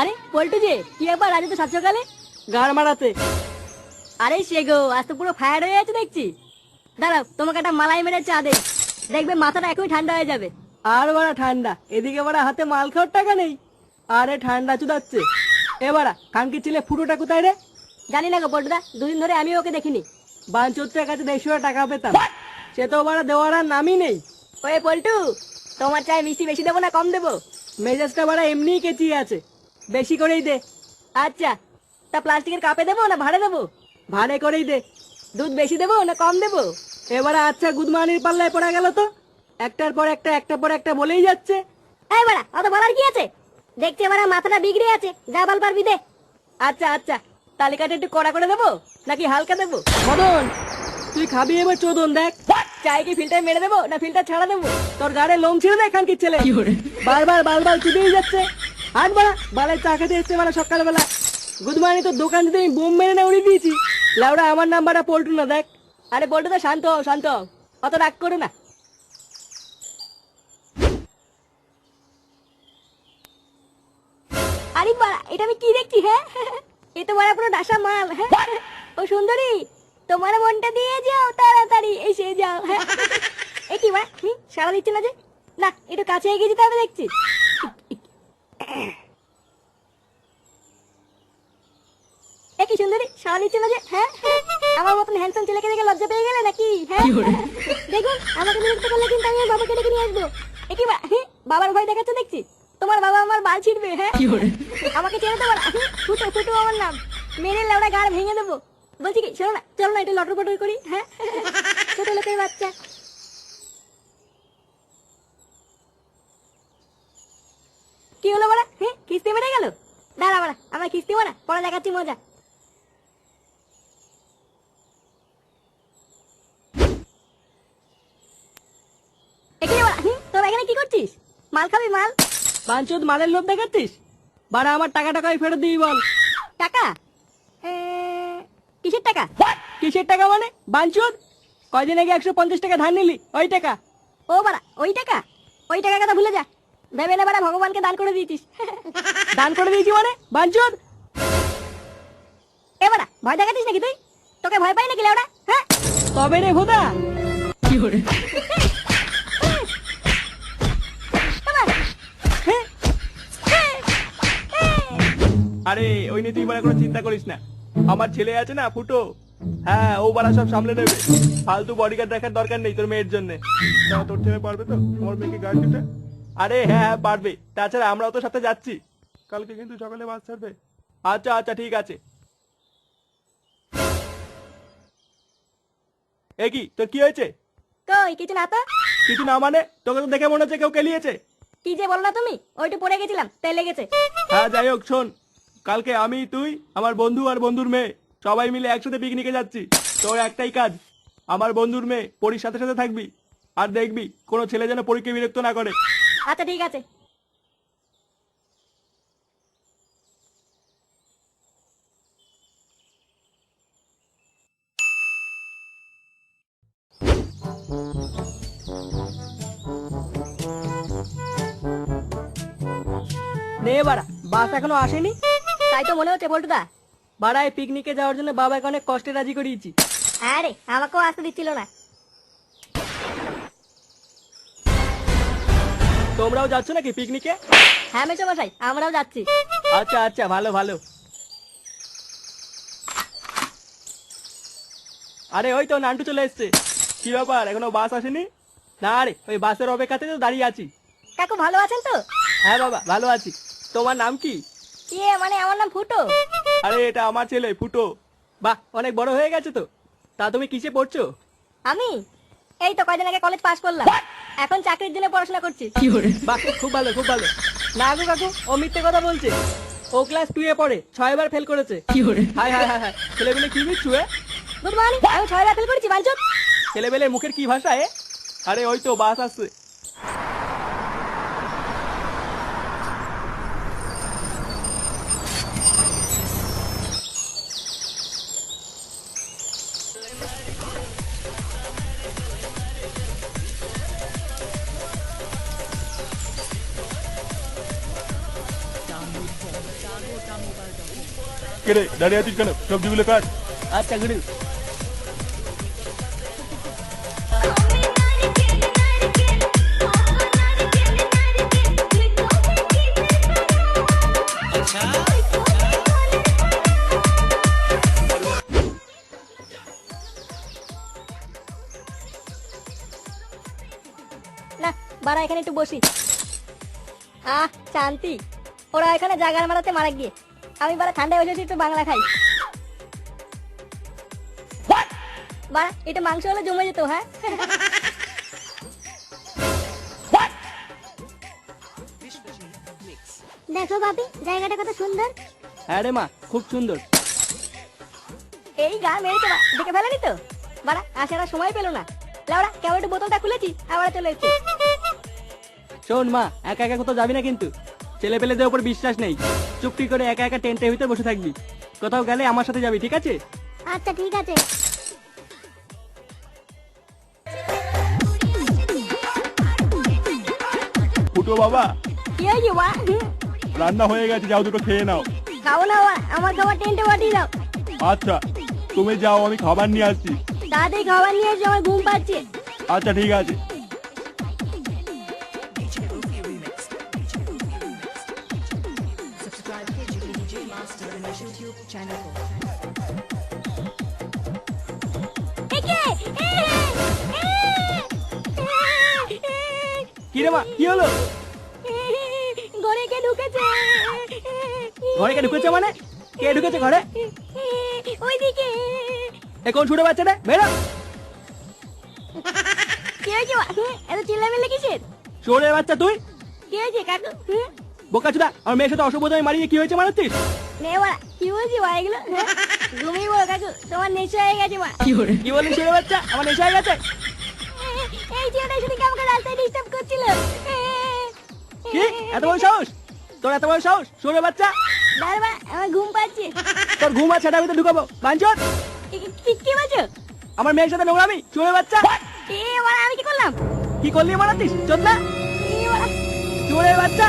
আরে পল্টু যে কি ব্যাপার আজ তো সাত সকালে? গাড় মারাতে। আরে সে গো আজ তো পুরো ফায়ার হয়ে আছে দেখছি। দাঁড়াও তোমাকে একটা মালাই মেরে চা দেই। দেখবে মাথাটা এখনই ঠান্ডা হয়ে যাবে। আর বাড়া ঠান্ডা এদিকে বাড়া হাতে মাল খাওয়ার টাকা নেই। আরে ঠান্ডা চুদাচ্ছে। এ বাড়া কানকি ছিলে ফুটোটা কোথায় রে? জানি না গো পল্টুদা দুদিন ধরে আমি ওকে দেখিনি। বাঞ্চোরটার কাছে দেড়শো টাকা পেতাম। সে তো বাড়া দেওয়ার আর নামই নেই। ওয়ে পল্টু তোমার চায় মিষ্টি বেশি দেবো না কম দেবো? মেজাজটা বাড়া এমনিই কেচিয়ে আছে। বেশি করেই দে। আচ্ছা তা প্লাস্টিকের কাপে দেবো না ভাড়ে দেবো? ভাড়ে করেই দে। দুধ বেশি দেবো না কম দেবো? এবারে আচ্ছা গুদমানির পাল্লায় পড়া গেল তো। একটার পর একটা একটার পর একটা বলেই যাচ্ছে। এই বাড়া অত বলার কি আছে? দেখছি এবার মাথাটা বিগড়ে আছে। যা বল পারবি দে। আচ্ছা আচ্ছা তালিকাটা একটু কড়া করে দেবো নাকি হালকা দেবো? মদন তুই খাবি এবার চোদন দেখ। চাই কি ফিল্টার মেরে দেবো না ফিল্টার ছাড়া দেবো? তোর গাড়ে লোম ছিঁড়ে দেখ খানকি ছেলে। বারবার বারবার চুদিয়ে যাচ্ছে। বাড়া বালায় চা খেতে এসছে সকালবেলা। গুড মর্নিং দোকান থেকে আমি বোম মেরে না উড়িয়ে দিয়েছি। আমার নাম্বারটা পল্টু না, দেখ। আরে তো শান্ত শান্ত। অত রাগ করো না। আরে বাড়া, এটা আমি কি দেখছি হ্যাঁ? এ তো বড় পুরো ডাসা মাল হ্যাঁ? ও সুন্দরী, তোমার মনটা দিয়ে যাও তাড়াতাড়ি, এসে যাও হ্যাঁ? এ কি সারা দিচ্ছে না যে? না, একটু কাছে এগিয়ে যেতে হবে, দেখছি। কি সুন্দরী? সারা দিচ্ছে না যে হ্যাঁ? আমার মতন হ্যান্ডসাম ছেলেকে দেখে লজ্জা পেয়ে গেলে নাকি? হ্যাঁ? দেখুন আমাকে বিরক্ত করলে কিন্তু আমি বাবাকে ডেকে নিয়ে আসব। এ কি বা- হ্যাঁ? বাবার ভয় দেখাচ্ছে দেখছি? তোমার বাবা আমার বাল ছিড়বে হ্যাঁ? আমাকে ছেড়ে দেবো? ফুটো ফুটো আমার নাম। মেরে লেওড়া গাড় ভেঙে দেবো। বলছি কি চলো না চলো না একটু লটর পটর করি হ্যাঁ? ছোট লোকের বাচ্চা। কি হলো বড়া হ্যাঁ কিস্তি বেড়ে গেল? দাঁড়া বড়া আমার কিস্তি বড়া পরে দেখাচ্ছি মজা। এখানে বড়া হুম, তোরা এখানে কি করছিস? মাল খাবি মাল? বাঞ্চোদ মালের লোভ দেখাচ্ছিস? বাড়া আমার টাকা টাকাই ফেরত দিবি বল। টাকা? কিসের টাকা? কিসের টাকা মানে? বাঞ্চোদ কয়দিন আগে একশো পঞ্চাশ টাকা ধার নিলি? ওই টাকা। ও বাড়া ওই টাকা? ওই টাকা কথা ভুলে যা। ভেবে না বাড়া ভগবানকে দান করে দিয়েছিস। দান করে দিয়েছি মানে? বাঞ্চোদ এ বাড়া ভয় দেখাচ্ছিস নাকি তুই? তোকে ভয় পাই নাকি লেওড়া? হ্যাঁ? তবে রে ভোদা। বাবা, হ্যাঁ আরে ওই নিয়ে তুই বারা কোনো চিন্তা করিস না। আমার ছেলে আছে না ফুটো। হ্যাঁ ও বারা সব সামলে নেবে। ফালতু বডিগার্ড দেখার দরকার নেই তোর মেয়ের জন্য। তোর ছেলে পারবে তো? আমার মেয়েকে গাড়ি দিতে? আরে হ্যাঁ হ্যাঁ পারবে তাছাড়া আমরাও তো সাথে যাচ্ছি। কালকে কিন্তু সকালে বাস ছাড়বে। আচ্ছা আচ্ছা ঠিক আছে। এ কি তোর কি হয়েছে? কই কিছু না তো। কিছু না মানে? তোকে তো দেখে মনে হচ্ছে কেউ কেলিয়েছে। কি যে বলো না তুমি? ওইটু পড়ে গেছিলাম তাই লেগেছে। হ্যাঁ যাই হোক শোন। কালকে আমি তুই আমার বন্ধু আর বন্ধুর মেয়ে সবাই মিলে একসাথে পিকনিকে যাচ্ছি। তোর একটাই কাজ আমার বন্ধুর মেয়ে পরীর সাথে সাথে থাকবি। আর দেখবি কোনো ছেলে যেন পরীকে বিরক্ত না করে। আচ্ছা ঠিক আছে। নে বাড়া বাস এখনও আসেনি? তাই তো মনে হচ্ছে বলটুদা। বাড়ায় পিকনিকে যাওয়ার জন্য বাবাকে অনেক কষ্টে রাজি করিয়েছি। আরে আমাকেও আসতে দিচ্ছিল না। তোমরাও যাচ্ছ নাকি পিকনিকে? হ্যাঁ মেসো মশাই আমরাও যাচ্ছি। আচ্ছা আচ্ছা ভালো ভালো। আরে ওই তো নান্টু চলে এসছে। কি ব্যাপার এখনও বাস আসেনি? না রে ওই বাসের অপেক্ষাতে তো দাঁড়িয়ে আছি। কাকু ভালো আছেন তো? হ্যাঁ বাবা ভালো আছি। তোমার নাম কি? ইয়ে মানে আমার নাম ফুটো। আরে এটা আমার ছেলে ফুটো। বাহ অনেক বড় হয়ে গেছে তো। তা তুমি কিসে পড়ছো? আমি? এই তো কয়দিন আগে কলেজ পাশ করলাম। এখন চাকরির জন্য পড়াশোনা করছি। বাহ খুব ভালো খুব ভালো। না গো কাকু অমিতের মিথ্যে কথা বলছে। ও ক্লাস টু এ পড়ে ছয়বার ফেল করেছে। হাই হাই হাই হাই ছেলেবেলে কি মিছু এ? গুড মর্নিং আমি ছয় ফেল করেছি বাঞ্চত ছেলেবেলে মুখের কি ভাষা এ? আরে ওই তো বাস আসছে। কে রে দাঁড়িয়ে আছিস কেন সবজিগুলো কাট আচ্ছা গুরু না বাড়া এখানে একটু বসি আহ শান্তি ওরা এখানে জাগার মারাতে মারা গিয়ে আমি বাড়া ঠান্ডায় বসেছি একটু বাংলা খাই। বাড়া এটা মাংস হলে জমে যেত হ্যাঁ? দেখো বাপি জায়গাটা কত সুন্দর। হ্যাঁ রে মা খুব সুন্দর। এই গা মেরেছে দেখে ফেলেনি তো? বাড়া আসার সময় পেল না। লাউড়া কেমন একটু বোতলটা খুলেছি আবার চলে এসছে। শোন মা একা একা কোথাও যাবি না কিন্তু। ছেলে পেলেদের উপর বিশ্বাস নেই। চুপটি করে একা একা টেন্টের ভিতরে বসে থাকবি। কোথাও গেলে আমার সাথে যাবি ঠিক আছে? আচ্ছা ঠিক আছে। ফুটো বাবা। কি হয়েছে মা? রান্না হয়ে গেছে যাও দুটো খেয়ে নাও। খাব না বাবা আমার খাবার টেন্টে পাঠিয়ে দাও। আচ্ছা তুমি যাও আমি খাবার নিয়ে আসছি। তাড়াতাড়ি খাবার নিয়ে এসে আমার ঘুম পাচ্ছে। আচ্ছা ঠিক আছে। কি রে মা? কি হলো? ঘরে কে ঢুকেছে। ঘরে কে ঢুকেছে মানে? কে ঢুকেছে ঘরে? ওইদিকে। এখন ছুটে বাচ্চা রে বেরো। কি হয়েছে মা? এত চিল্লামিল্লি কিসের? চোরের বাচ্চা তুই? কি হয়েছে কাকু? বোকা চুদা আমার মেয়ের সাথে অসভ্যতায় মারিয়ে কি হয়েছে মারাচ্ছিস নে মা কি বলছি মা এগুলো? ঘুমিয়ে বলো কাকু তোমার নেশা হয়ে গেছে মা। কি বাচ্চা? আমার নেশা হয়ে গেছে? এই ছেলেটা সেদিকে আমাকে রাস্তায় ডিস্টার্ব করছিল? কি? এত বড় সাহস? তোর এত বড় সাহস? চোরের বাচ্চা। আমার ঘুম পাচ্ছে। তোর ঘুম আছে সেটা ভিতরে ঢুকাবো। বাঞ্চর কি- কি- কি বলছো? আমার মেয়ের সাথে নোংরামি? চোরের বাচ্চা। এ বাড়া আমি কি করলাম? কি করলি মারাচ্ছিস চোদ না এ বাড়া চোরের বাচ্চা।